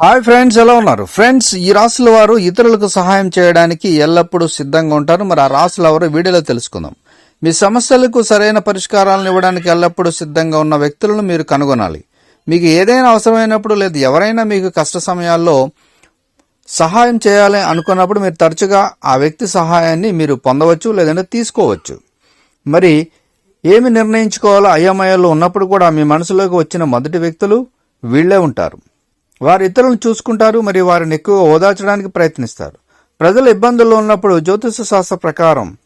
Hi friends ఎలా ఉన్నారు? Friends ఈ రాసుల వారు ఇతరులకు సహాయం చేయడానికి ఎల్లప్పుడూ సిద్ధంగా ఉంటారు. మరి ఆ రాసులు ఎవరు వీడియోలో తెలుసుకుందాం. మీ సమస్యలకు సరైన పరిష్కారాలను ఇవ్వడానికి ఎల్లప్పుడూ సిద్ధంగా ఉన్న వ్యక్తులను మీరు కనుగొనాలి. మీకు ఏదైనా అవసరమైనప్పుడు లేదా ఎవరైనా మీకు కష్ట సమయాల్లో సహాయం చేయాలి అనుకున్నప్పుడు మీరు తరచుగా ఆ వ్యక్తి సహాయాన్ని మీరు పొందవచ్చు లేదంటే తీసుకోవచ్చు. మరి ఏమి నిర్ణయించుకోవాలో అయోమయాల్లో ఉన్నప్పుడు కూడా మీ మనసులోకి వచ్చిన మొదటి వ్యక్తులు వీళ్ళే ఉంటారు. వారు ఇతరులను చూసుకుంటారు మరియు వారిని ఎక్కువగా ఓదార్చడానికి ప్రయత్నిస్తారు. ప్రజలు ఇబ్బందుల్లో ఉన్నప్పుడు జ్యోతిష శాస్త్ర ప్రకారం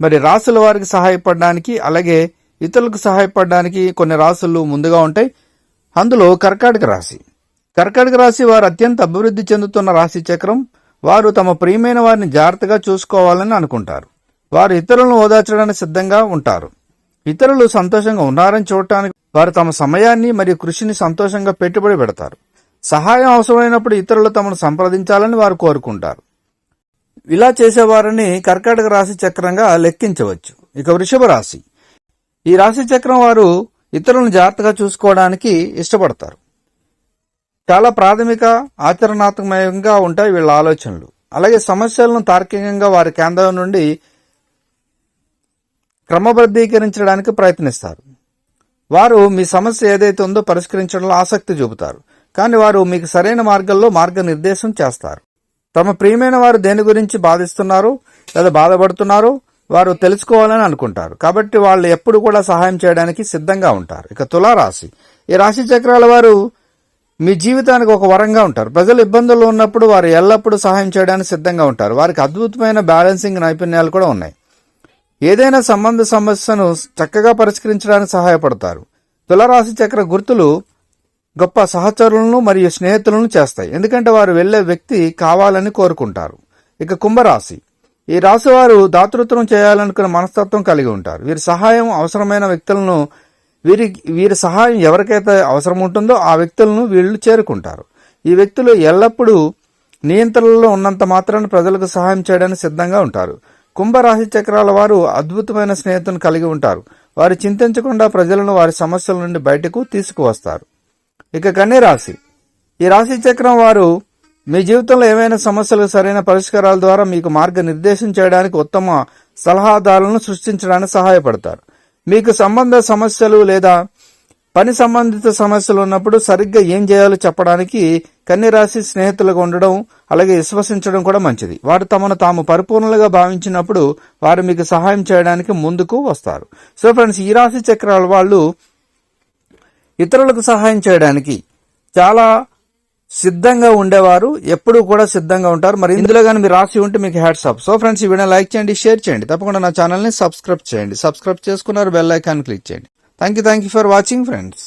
మరి రాసుల వారికి సహాయపడడానికి అలాగే ఇతరులకు సహాయపడడానికి కొన్ని రాసులు ముందుగా ఉంటాయి. అందులో కర్కాటక రాశి. కర్కాటక రాశి వారు అత్యంత అభివృద్ధి చెందుతున్న రాశి చక్రం. వారు తమ ప్రియమైన వారిని జాగ్రత్తగా చూసుకోవాలని అనుకుంటారు. వారు ఇతరులను ఓదార్చడానికి సిద్ధంగా ఉంటారు. ఇతరులు సంతోషంగా ఉన్నారని చూడటానికి వారు తమ సమయాన్ని మరియు కృషిని సంతోషంగా పెట్టుబడి పెడతారు. సహాయం అవసరమైనప్పుడు ఇతరులు తమను సంప్రదించాలని వారు కోరుకుంటారు. ఇలా చేసేవారిని కర్కాటక రాశి చక్రంగా లెక్కించవచ్చు. ఇక వృషభ రాశి. ఈ రాశి చక్రం వారు ఇతరులను జాగ్రత్తగా చూసుకోవడానికి ఇష్టపడతారు. చాలా ప్రాథమిక ఆచరణాత్మకంగా ఉంటాయి వీళ్ళ ఆలోచనలు. అలాగే సమస్యలను తార్కికంగా వారి కేంద్రం నుండి క్రమబద్ధీకరించడానికి ప్రయత్నిస్తారు. వారు మీ సమస్య ఏదైతే ఉందో పరిష్కరించడంలో ఆసక్తి చూపుతారు. కానీ వారు మీకు సరైన మార్గంలో మార్గనిర్దేశం చేస్తారు. తమ ప్రియమైన వారు దేని గురించి బాధిస్తున్నారు లేదా బాధపడుతున్నారు వారు తెలుసుకోవాలని అనుకుంటారు. కాబట్టి వాళ్ళు ఎప్పుడు కూడా సహాయం చేయడానికి సిద్ధంగా ఉంటారు. ఇక తులారాశి. ఈ రాశి చక్రాల వారు మీ జీవితానికి ఒక వరంగా ఉంటారు. ప్రజలు ఇబ్బందుల్లో ఉన్నప్పుడు వారు ఎల్లప్పుడూ సహాయం చేయడానికి సిద్ధంగా ఉంటారు. వారికి అద్భుతమైన బ్యాలెన్సింగ్ నైపుణ్యాలు కూడా ఉన్నాయి. ఏదైనా సంబంధ సమస్యను చక్కగా పరిష్కరించడానికి సహాయపడతారు. తులరాశి చక్ర గుర్తులు గొప్ప సహచరులను మరియు స్నేహితులను చేస్తాయి. ఎందుకంటే వారు వెళ్ళే వ్యక్తి కావాలని కోరుకుంటారు. ఇక కుంభరాశి. ఈ రాశి వారు దాతృత్వం చేయాలనుకున్న మనస్తత్వం కలిగి ఉంటారు. వీరి సహాయం అవసరమైన వ్యక్తులను వీరి వీరి సహాయం ఎవరికైతే అవసరం ఉంటుందో ఆ వ్యక్తులను వీళ్ళు చేరుకుంటారు. ఈ వ్యక్తులు ఎల్లప్పుడూ నియంత్రణలో ఉన్నంత మాత్రాన ప్రజలకు సహాయం చేయడానికి సిద్ధంగా ఉంటారు. కుంభరాశి చక్రాల వారు అద్భుతమైన స్నేహితులను కలిగి ఉంటారు. వారు చింతించకుండా ప్రజలను వారి సమస్యల నుండి బయటకు తీసుకువస్తారు. ఇక కన్య రాశి ఈ రాశి చక్రం వారు మీ జీవితంలో ఏమైనా సమస్యలకు సరైన పరిష్కారాల ద్వారా మీకు మార్గనిర్దేశం చేయడానికి ఉత్తమ సలహాదారులను సృష్టించడానికి సహాయపడతారు. మీకు సంబంధ సమస్యలు లేదా పని సంబంధిత సమస్యలు ఉన్నప్పుడు సరిగ్గా ఏం చేయాలో చెప్పడానికి రాశి స్నేహితులుగా ఉండడం అలాగే విశ్వసించడం కూడా మంచిది. వారు తమను తాము పరిపూర్ణలుగా భావించినప్పుడు వారు మీకు సహాయం చేయడానికి ముందుకు వస్తారు. సో ఫ్రెండ్స్ ఈ రాశి చక్రాల వాళ్ళు ఇతరులకు సహాయం చేయడానికి చాలా సిద్ధంగా ఉండేవారు ఎప్పుడూ కూడా సిద్ధంగా ఉంటారు. మరి ఇందులో కానీ మీరు రాసి ఉంటే మీకు హ్యాట్స్ అప్ సో ఫ్రెండ్స్ ఈ వీడియో లైక్ చేయండి షేర్ చేయండి. తప్పకుండా నా ఛానల్ని సబ్స్క్రైబ్ చేయండి. సబ్స్క్రైబ్ చేసుకున్నారు బెల్ ఐకాన్ క్లిక్ చేయండి. Thank you thank you for watching friends.